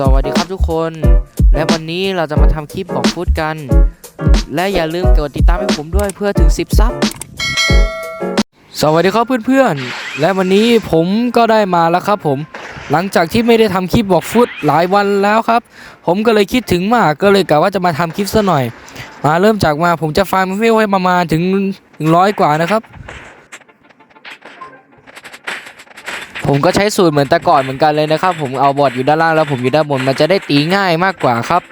สวัสดีครับทุกคน และวันนี้เราจะมาทำคลิปบอกฟุตกัน และอย่าลืมกดติดตามให้ผมด้วยเพื่อถึง 10 ซับ สวัสดีครับเพื่อนๆ และวันนี้ผมก็ได้มาแล้วครับผม หลังจากที่ไม่ได้ทำคลิปบอกฟุตหลายวันแล้วครับ ผมก็เลยคิดถึงมากก็เลยกะว่าจะมาทำคลิปซะหน่อย มาเริ่มจากมาผมจะฟาร์มเวลให้ประมาณถึงถึงร้อยกว่านะครับ ผมก็ใช้สูตรเหมือนแต่ก่อนเหมือนกันเลยนะครับ ผมเอาบอร์ดอยู่ด้านล่างแล้วผมอยู่ด้านบนมันจะได้ตีง่ายมากกว่าครับ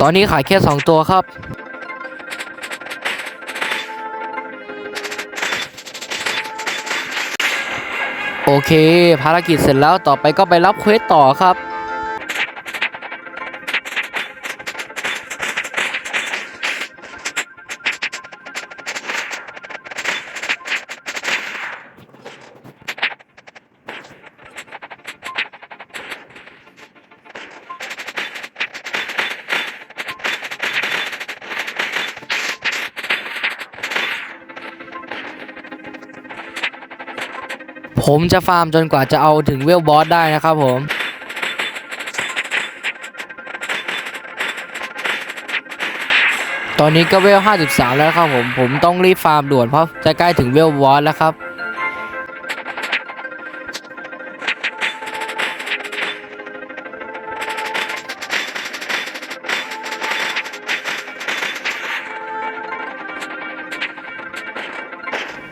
ตอนนี้ขายแค่ 2 ตัวครับ โอเค ภารกิจเสร็จแล้วต่อไปก็ไปรับเควสต่อครับ ผมจะฟาร์มจนกว่าจะเอาถึงเวลบอสได้นะครับผม ตอนนี้ก็เวล 53 แล้วครับผม ผมต้องรีบฟาร์มด่วนเพราะจะใกล้ถึงเวลบอสแล้วครับ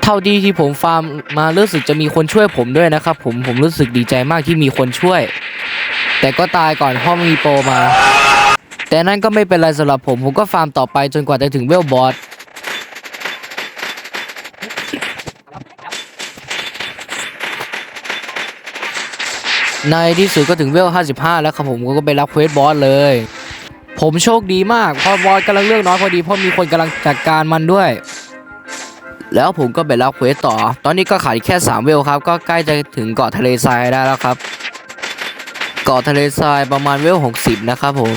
ท่าที่ที่ผมฟาร์มมารู้สึกจะมีคนช่วยผมด้วยนะครับ ผมผมรู้สึกดีใจมากที่มีคนช่วย แต่ก็ตายก่อนเพราะมีโปรมา แต่นั่นก็ไม่เป็นไรสำหรับผม ผมก็ฟาร์มต่อไปจนกว่าจะถึงเวลบอสในที่สุดก็ถึงเวล 55 แล้วครับผมก็ไปรับเควสบอสเลย ผมโชคดีมากเพราะบอสกำลังเลือกน้อยพอดีเพราะมีคนกำลังจัดการมันด้วย แล้วผมก็ไปรับเควสต่อ ตอนนี้ก็ขาดแค่ 3 เวลครับ ก็ใกล้จะถึงเกาะทะเลทรายได้แล้วครับ เกาะทะเลทรายประมาณเวล 60 นะครับผม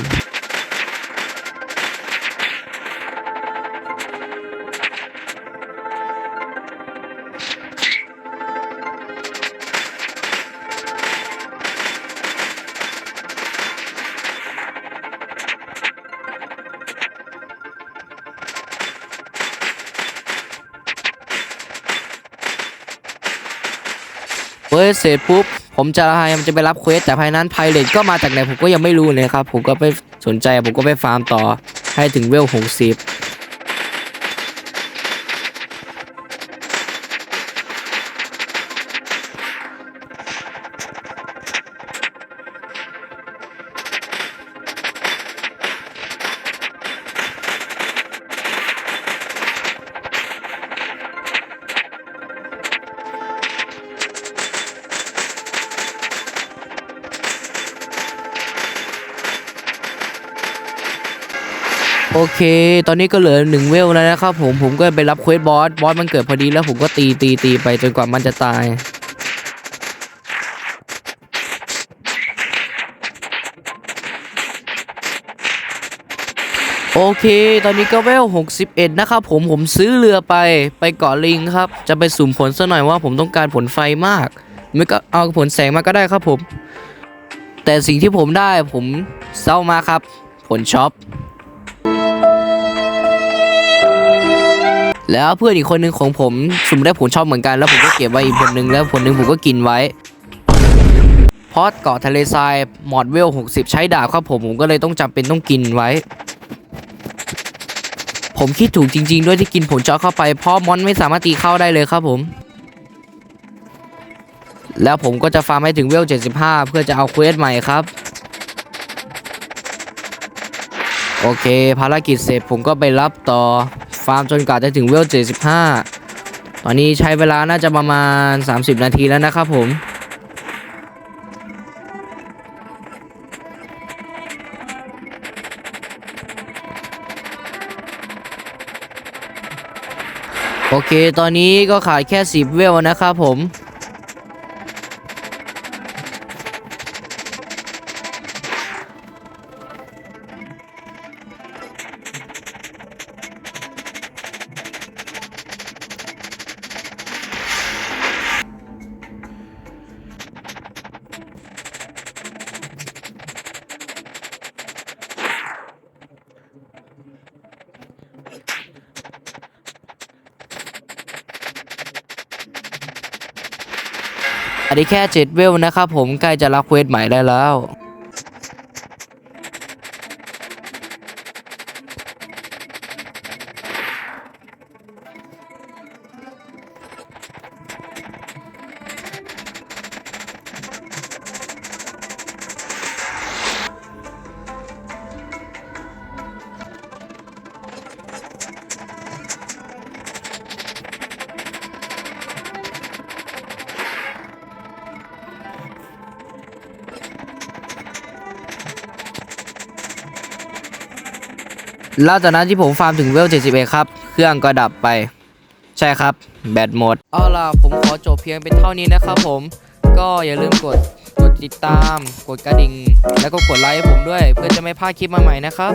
เว้ยเสร็จปุ๊บผมจะพยายามจะไปรับเควสแต่ภายนั้นไพเรตก็มาจากไหนผมก็ยังไม่รู้เลยครับ ผมก็ไปสนใจผมก็ไปฟาร์มต่อให้ถึงเวลหกสิบ โอเค ตอนนี้ก็เหลือหนึ่งเวลแล้วนะครับผมผมก็ไปรับเควสบอสบอสมันเกิดพอดีแล้วผมก็ตีตีตีไปจนกว่ามันจะตายโอเค ตอนนี้ก็เวล 61 นะครับผม ผมซื้อเรือไป ไปเกาะลิงครับ จะไปสุ่มผลซะหน่อยว่าผมต้องการผลไฟมาก ไม่ก็เอาผลแสงมาก็ได้ครับผม แต่สิ่งที่ผมได้ผมเศร้ามากครับ ผลช็อป แล้วเพื่อนอีกคนหนึ่งของผมสุ่มได้ผลชอบเหมือนกันแล้วผมก็เก็บไว้อีกผลหนึ่งแล้วผลหนึ่งผมก็กินไว้พราะเกาะทะเลทรายมอดเวล 60 ใช้ดาบครับผมผมก็เลยต้องจำเป็นต้องกินไว้ ผมคิดถูกจริง ๆ ด้วยที่กินผลช็อเข้าไปเพราะมอนไม่สามารถตีเข้าได้เลยครับผม แล้วผมก็จะฟาร์มให้ถึงเวล 75 เพื่อจะเอาเควสใหม่ครับ โอเค ภารกิจเสร็จผมก็ไปรับต่อ ฟาร์มจนกว่าจะถึงเวล75 ตอนนี้ใช้เวลาน่าจะประมาณ 30 นาทีแล้วนะครับผมโอเค ตอนนี้ก็ขาดแค่ 10 เวลนะครับผม อันนี้แค่เจ็ดเวลนะครับผมใกล้จะรับเควสใหม่ได้แล้ว หลังจากนั้นที่ผมฟาร์มถึงเวล71ครับ เครื่องก็ดับไป ใช่ครับ แบตหมด เอาล่ะ ผมขอจบเพียงเป็นเท่านี้นะครับผม ก็อย่าลืมกดกดติดตาม กดกระดิ่ง แล้วก็กดไลค์ให้ผมด้วย เพื่อจะไม่พลาดคลิปมาใหม่นะครับ